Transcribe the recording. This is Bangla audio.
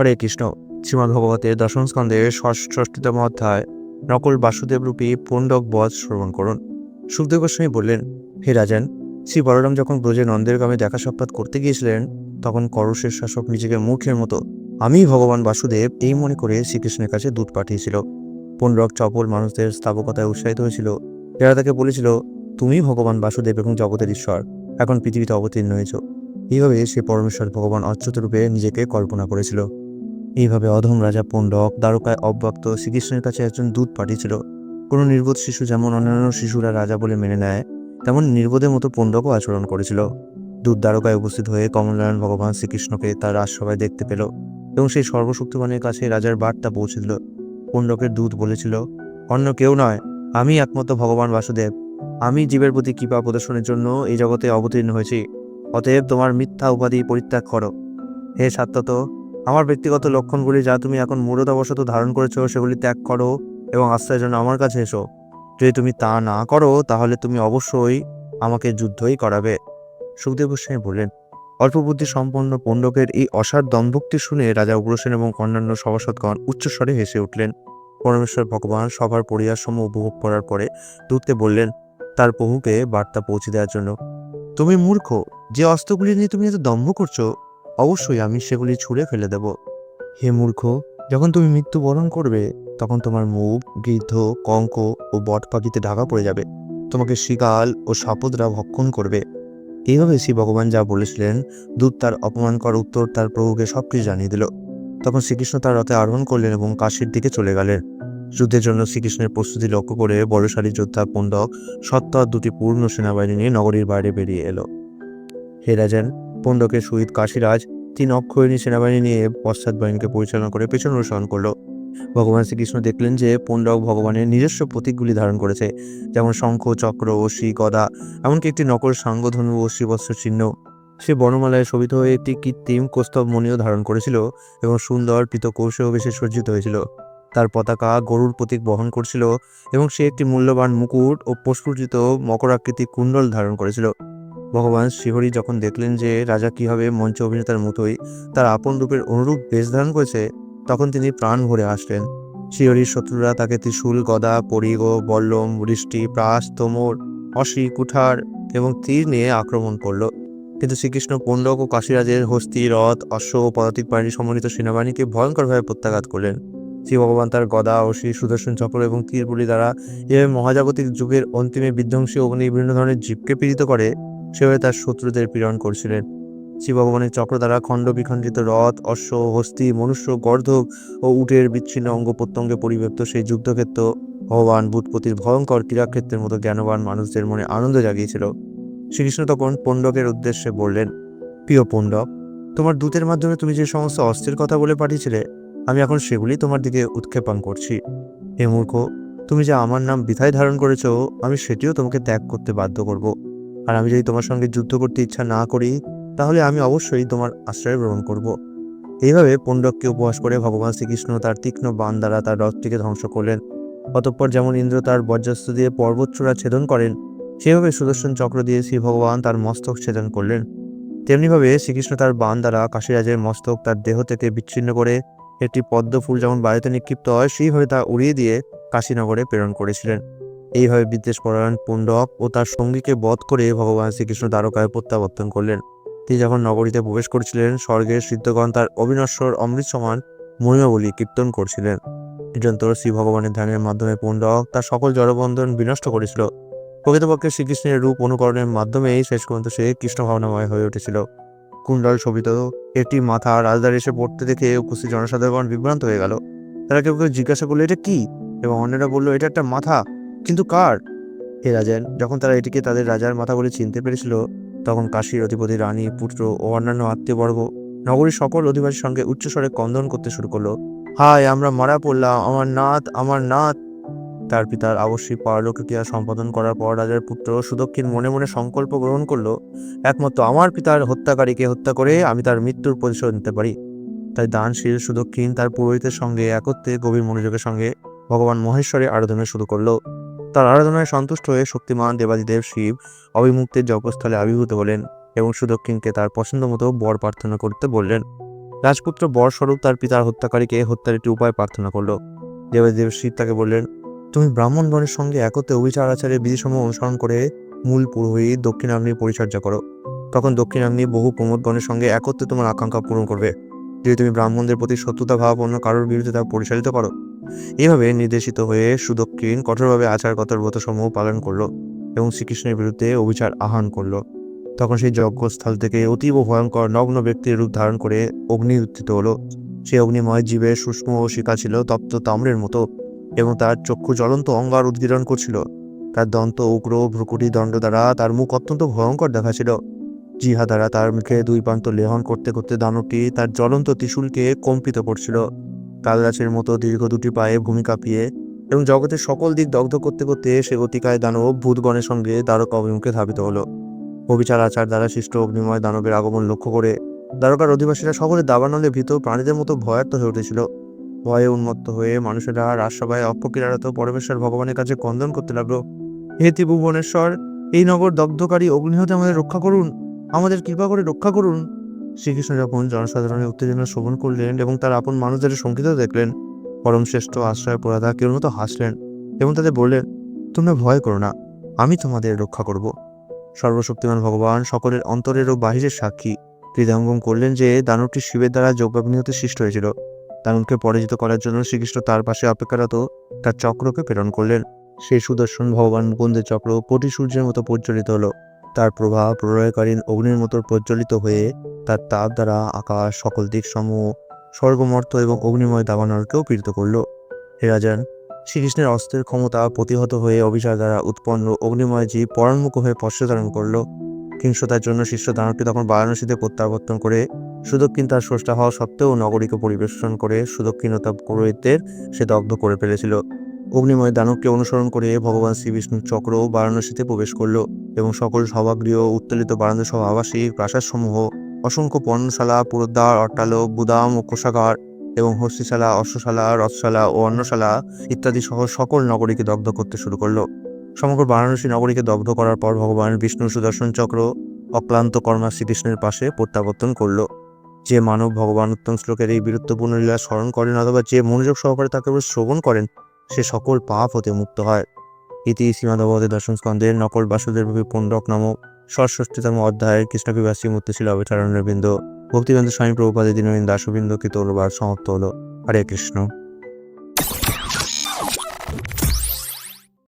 হরে কৃষ্ণ। শ্রীমদ্ ভগবতের দশম স্কন্ধের ষষ্ঠতম অধ্যায় নকল বাসুদেব রূপী পুণ্ডক বধ শ্রবণ করুন। সুখদেব গোস্বামী বললেন, হে রাজান, শ্রী বলরাম যখন ব্রজে নন্দের গ্রামে দেখা সাক্ষাৎ করতে গিয়েছিলেন, তখন করশের শাসক নিজেকে মূর্খের মতো, আমি ভগবান বাসুদেব এই মনে করে শ্রীকৃষ্ণের কাছে দূত পাঠিয়েছিল। পুণ্ডরক চপল মানুষদের স্থাপকতায় উৎসাহিত হয়েছিল। এরা তাকে বলেছিল, তুমি ভগবান বাসুদেব এবং জগতের ঈশ্বর, এখন পৃথিবীতে অবতীর্ণ হয়েছ। এইভাবে সে পরমেশ্বর ভগবান অচ্যুত রূপে নিজেকে কল্পনা করেছিল। এইভাবে অধম রাজা পুণ্ডক, দ্বারকায় অব্যক্ত শ্রীকৃষ্ণের কাছে একজন দূত পাঠিয়েছিল। কোনো নির্বোধ শিশু যেমন অন্যান্য শিশুরা রাজা বলে মেনে নেয়, তেমন নির্বোধের মতো পুণ্ডকও আচরণ করেছিল। দূত দ্বারকায় উপস্থিত হয়ে কমলনারায়ণ ভগবান শ্রীকৃষ্ণকে তার রাজসভায় দেখতে পেল এবং সেই সর্বশক্তিমানের কাছে রাজার বার্তা পৌঁছে দিল। পুণ্ডকের দূত বলেছিল, অন্য কেউ নয়, আমি একমাত্র ভগবান বাসুদেব। আমি জীবের প্রতি কৃপা প্রদর্শনের জন্য এই জগতে অবতীর্ণ হয়েছি। অতএব তোমার মিথ্যা উপাধি পরিত্যাগ করো। হে সাত্তত আমার ব্যক্তিগত লক্ষণগুলি যা তুমি এখন মূঢ়তাবশত ধারণ করেছ, সেগুলি ত্যাগ করো এবং আশ্রয়ের জন্য আমার কাছে এসো। যদি তুমি তা না করো, তাহলে তুমি অবশ্যই আমাকে যুদ্ধই করাবে। সুখদেব গোস্বামী বললেন, অল্প বুদ্ধি সম্পন্ন পণ্ডকের এই অসার দম্ভক্তি শুনে রাজা উগ্রসেন এবং অন্যান্য সভাসদগণ উচ্চস্বরে হেসে উঠলেন। পরমেশ্বর ভগবান সভার পরিহার সমূহ উপভোগ করার পরে দূতকে বললেন, তার প্রভুকে বার্তা পৌঁছে দেওয়ার জন্য। তুমি মূর্খ, যে অস্ত্রগুলি নিয়ে তুমি এত দম্ভ করছ অবশ্যই আমি সেগুলি ছুঁড়ে ফেলে দেব। হে মূর্খ, যখন তুমি মৃত্যুবরণ করবে, তখন তোমার মুখ গৃদ্ধ কঙ্ক ও বট পাখিতে ঢাকা পড়ে যাবে। তোমাকে শিকাল ও সাপদরা ভক্ষণ করবে। এইভাবে শ্রী ভগবান যা বলেছিলেন, দূত তার অপমান অপমানকর উত্তর তার প্রভুকে সবকিছু জানিয়ে দিল। তখন শ্রীকৃষ্ণ তার রথে আরোহণ করলেন এবং কাশীর দিকে চলে গেলেন। যুদ্ধের জন্য শ্রীকৃষ্ণের প্রস্তুতি লক্ষ্য করে বড়শালী যোদ্ধা পুণ্ডক সত্তর দুটি পূর্ণ সেনাবাহিনী নিয়ে নগরীর বাইরে বেরিয়ে এলো। হে রাজান পুণ্ডকের শহীদ কাশীরাজ, তিন অক্ষয়ণী সেনাবাহিনী নিয়ে পশ্চাৎ বাহিনীকে পরিচালনা করে পেছন অনুসরণ করল। ভগবান শ্রীকৃষ্ণ দেখলেন যে পুণ্ডক ভগবানের নিজস্ব প্রতীকগুলি ধারণ করেছে, যেমন শঙ্খ, চক্র অশ্রী গদা, এমনকি একটি নকল সাঙ্গধনু ও চিহ্ন। সে বর্ণমালায় শোভিত হয়ে একটি কৃত্রিম কোস্তব মণিও ধারণ করেছিল এবং সুন্দর পিতকৌশেও বেশি সজ্জিত হয়েছিল। তার পতাকা গরুর প্রতীক বহন করছিল এবং সে একটি মূল্যবান মুকুট ও প্রস্ফুটিত মকরাকৃতি কুণ্ডল ধারণ করেছিল। ভগবান শ্রীহরি যখন দেখলেন যে রাজা কীভাবে মঞ্চ অভিনেতার মতোই তার আপন রূপের অনুরূপ বেশ ধারণ করেছে, তখন তিনি প্রাণ ভরে আসলেন। শ্রীহরির শত্রুরা তাকে ত্রিশূল, গদা, পরিগ, বল্লম, বৃষ্টি, প্রাস, তোমর অসি কুঠার এবং তীর নিয়ে আক্রমণ করল। কিন্তু শ্রীকৃষ্ণ পণ্ডক ও কাশীরাজের হস্তি, রথ, অশ্ব ও পদাতিক বাহিনী সমন্বিত সেনাবাহিনীকে ভয়ঙ্করভাবে প্রত্যাঘাত করলেন। শ্রী ভগবান তার গদা অসি সুদর্শন, চক্র এবং তীরগুলি দ্বারা এভাবে মহাজাগতিক যুগের অন্তিমে বিধ্বংসী অগ্নি বিভিন্ন ধরনের জীবকে পীড়িত করে। সেভাবে তার শত্রুদের পীড়ন করছিলেন। শ্রী ভগবানের চক্র দ্বারা খণ্ড বিখণ্ডিত রথ, অশ্ব, হস্তি, মনুষ্য গর্ধব ও উটের বিচ্ছিন্ন অঙ্গ প্রত্যঙ্গে পরিব্যাপ্ত সেই যুদ্ধক্ষেত্র ভগবান বুৎপতির ভয়ঙ্কর ক্রীড়াক্ষেত্রের মতো জ্ঞানবান মানুষদের মনে আনন্দ জাগিয়েছিল। শ্রীকৃষ্ণ তখন পণ্ডকের উদ্দেশ্যে বললেন, প্রিয় পণ্ডক তোমার দূতের মাধ্যমে তুমি যে সমস্ত অস্ত্রের কথা বলে পাঠিয়েছিলে, আমি এখন সেগুলি তোমার দিকে উৎক্ষেপণ করছি। হে মূর্খ, তুমি যে আমার নাম বিথায় ধারণ করেছ, আমি সেটিও তোমাকে ত্যাগ করতে বাধ্য করব। আর আমি যদি তোমার সঙ্গে যুদ্ধ করতে ইচ্ছা না করি, তাহলে আমি অবশ্যই তোমার আশ্রয় গ্রহণ করব। এইভাবে পণ্ডককে উপহাস করে ভগবান শ্রীকৃষ্ণ তার তীক্ষ্ণ বান দ্বারা তার রথটিকে ধ্বংস করলেন। অতঃপর যেমন ইন্দ্র তার বজ্রাস্ত্র দিয়ে পর্বতচূড়া ছেদন করেন, সেভাবে সুদর্শন চক্র দিয়ে শ্রী ভগবান তার মস্তক ছেদন করলেন। তেমনিভাবে শ্রীকৃষ্ণ তার বান দ্বারা কাশীরাজের মস্তক তার দেহ থেকে বিচ্ছিন্ন করে একটি পদ্ম ফুল যেমন বায়ুতে নিক্ষিপ্ত হয়, সেইভাবে তা উড়িয়ে দিয়ে কাশীনগরে প্রেরণ করেছিলেন। এইভাবে বিদ্বেষ পরায়ণ পুণ্ডক ও তার সঙ্গীকে বধ করে ভগবান শ্রীকৃষ্ণ দ্বারকায় প্রত্যাবর্তন করলেন। তিনি যখন নগরীতে প্রবেশ করছিলেন স্বর্গের সিদ্ধগণ তার অবিনশ্বর অমৃত সমান মহিমাবলী কীর্তন করছিলেন। নিরন্তর শ্রী ভগবানের ধ্যানের মাধ্যমে পুণ্ডক তার সকল জড়বন্ধন বিনষ্ট করেছিল। প্রকৃতপক্ষে শ্রীকৃষ্ণের রূপ অনুকরণের মাধ্যমেই শেষ পর্যন্ত সে কৃষ্ণ ভাবনাময় হয়ে উঠেছিল। কুণ্ডল শোভিত একটি মাথা রাজদার এসে পড়তে দেখে উপস্থিত জনসাধারণ বিভ্রান্ত হয়ে গেল। তারা কেউ কেউ জিজ্ঞাসা করল, এটা কি? এবং অন্যরা বলল, এটা একটা মাথা। কিন্তু কার? হে রাজেন যখন তারা এটিকে তাদের রাজার মাথা বলে চিনতে পেরেছিল, তখন কাশীর অধিপতি, রানী, পুত্র ও অন্যান্য আত্মীয়বর্গ নগরীর সকল অধিবাসীর সঙ্গে উচ্চস্বরে কন্দন করতে শুরু করল। হায়, আমরা মারা পড়লাম, আমার নাথ আমার নাথ তার পিতার আবশ্যিক পারলৌকিকা সম্পাদন করার পর রাজার পুত্র সুদক্ষিণ মনে মনে সংকল্প গ্রহণ করল, একমাত্র আমার পিতার হত্যাকারীকে হত্যা করে আমি তার মৃত্যুর প্রতিশোধ নিতে পারি। তাই দানশীল সুদক্ষিণ তার পুরোহিতের সঙ্গে একত্রে গভীর মনোযোগের সঙ্গে ভগবান মহেশ্বরের আরাধনা শুরু করল। তার আরাধনায় সন্তুষ্ট হয়ে শক্তিমান দেবাদিদেব শিব অবিমুক্তের জপস্থলে আবির্ভূত হলেন এবং সুদক্ষিণকে তার পছন্দ মতো বর প্রার্থনা করতে বললেন। রাজপুত্র বরস্বরূপ তার পিতার হত্যাকারীকে হত্যার একটি উপায় প্রার্থনা করল। দেবদেব শিব তাকে বললেন, তুমি ব্রাহ্মণগণের সঙ্গে একত্রে অভিচার আচারের বিধিসমূহ অনুসরণ করে মূল পুরোহিত দক্ষিণাগ্নি পরিচর্যা করো। তখন দক্ষিণাগ্নি বহু প্রমোদগণের সঙ্গে একত্রে তোমার আকাঙ্ক্ষা পূরণ করবে। যদি তুমি ব্রাহ্মণদের প্রতি শত্রুতা অন্য কারোর বিরুদ্ধে তা পরিচালিত করো এইভাবে নির্দেশিত হয়ে সুদক্ষিণ কঠোরভাবে আচার আচারগত ব্রতসমূহ পালন করল এবং শ্রীকৃষ্ণের বিরুদ্ধে অভিচার আহ্বান করল। তখন সেই যজ্ঞস্থল থেকে অতীব ভয়ঙ্কর নগ্ন ব্যক্তির রূপ ধারণ করে অগ্নি উত্থিত হলো। সে অগ্নিময় জীবের সূক্ষ্ম শিকা ছিল, তপ্ত তাম্রের মতো এবং তার চক্ষু জ্বলন্ত অঙ্গার উদ্গীরণ করছিল। তার দন্ত, উগ্র ভ্রুকুটি দণ্ড দ্বারা তার মুখ অত্যন্ত ভয়ঙ্কর দেখাছিল জিহা দ্বারা তার মুখে দুই প্রান্ত লেহন করতে করতে দানবটি তার জ্বলন্ত ত্রিশুলকে কম্পিত করছিল। তালগাছের মতো দীর্ঘ দুটি পায়ে ভূমি কাঁপিয়ে এবং জগতের সকল দিক দগ্ধ করতে করতে সে অতিকায় দানব ভূতগণের সঙ্গে দ্বারকা অভিমুখে ধাবিত হলো। অবিচার আচার দ্বারা সৃষ্ট অগ্নিময় দানবের আগমন লক্ষ্য করে দ্বারকার অধিবাসীরা সকলে দাবানলে ভীত, প্রাণীদের মতো ভয়ার্ত হয়ে উঠেছিল। ভয়ে উন্মত্ত হয়ে মানুষেরা রাজসভায় অপকিরারত পরমেশ্বর ভগবানের কাছে কন্দন করতে লাগল। হে ত্রিভুবনেশ্বর, এই নগর দগ্ধকারী অগ্নিহতে আমাদের রক্ষা করুন। আমাদের কৃপা করে রক্ষা করুন। শ্রীকৃষ্ণ যখন জনসাধারণের উত্তেজনা শ্রবণ করলেন এবং তার আপন মানুষদের শঙ্কিত দেখলেন, পরম শ্রেষ্ঠ আশ্রয় প্রদাতা কেউ মতো হাসলেন এবং তাদের বললেন, তোমরা ভয় করো না, আমি তোমাদের রক্ষা করব। সর্বশক্তিমান ভগবান সকলের অন্তরের ও বাহিরের সাক্ষী। হৃদয়ঙ্গম করলেন যে দানবটি শিবের দ্বারা যোগাগ্নি হতে সৃষ্ট হয়েছিল। দানবকে পরাজিত করার জন্য শ্রীকৃষ্ণ তার পাশে অপেক্ষারত তার চক্রকে প্রেরণ করলেন। সেই সুদর্শন ভগবান মুকুন্দের চক্র কোটি সূর্যের মতো প্রজ্বলিত হলো। তার প্রভাব প্রলয়কালীন অগ্নির মতো প্রজ্বলিত হয়ে তার তাপ দ্বারা আকাশ সকল দিক সমূহ স্বর্গমর্ত এবং অগ্নিময় দাবানলকেও পীড়িত করল। হে রাজান, শ্রীকৃষ্ণের অস্ত্রের ক্ষমতা প্রতিহত হয়ে অভিচার দ্বারা উৎপন্ন অগ্নিময় জীব পরান্মুখ হয়ে পশ্চাধারণ করল। হিংসতার জন্য শিষ্য দানবটি তখন বারাণসীতে প্রত্যাবর্তন করে সুদক্ষিণ তার স্রষ্টা হওয়া সত্ত্বেও নগরীকে পরিবেশন করে সুদক্ষিণতা পুরোহিতদের সে দগ্ধ করে ফেলেছিল। অগ্নিময় দানবকে অনুসরণ করে ভগবান শ্রীবিষ্ণুর চক্র বারাণসীতে প্রবেশ করল এবং সকল সভাগৃহ, উত্তোলিত বারান্দা সহ আবাসিক, প্রাসাদসমূহ, অসংখ্য পণ্যশালা, পুরোদ্বার অট্টালক গুদাম ও কোষাগার এবং হস্তিশালা, অশ্বশালা, রথশালা ও অন্নশালা ইত্যাদি সহ সকল নগরীকে দগ্ধ করতে শুরু করল। সমগ্র বারাণসী নগরীকে দগ্ধ করার পর ভগবান বিষ্ণু সুদর্শন চক্র অক্লান্ত কর্মা শ্রীকৃষ্ণের পাশে প্রত্যাবর্তন করল। যে মানব ভগবান উত্তম শ্লোকের এই বীরত্বপূর্ণ লীলা স্মরণ করেন অথবা যে মনোযোগ সহকারে তাকে শ্রবণ করেন সে সকল পাপ হতে মুক্ত হয়। ইতি সীমাদবতী দর্শন স্কন্ধের নকল বাসুদেব পুণ্ডক নামক ষষ্ঠতম অধ্যায়ের কৃষ্ণবিবাসী মূর্তি ছিল অবচারণবৃন্দ বিন্দু। ভক্তিবেন্দ্র স্বামী প্রভুপাদে দিনবীন দাসবিন্দু কৃত অনুবাদ সমাপ্ত হলো। হরে কৃষ্ণ।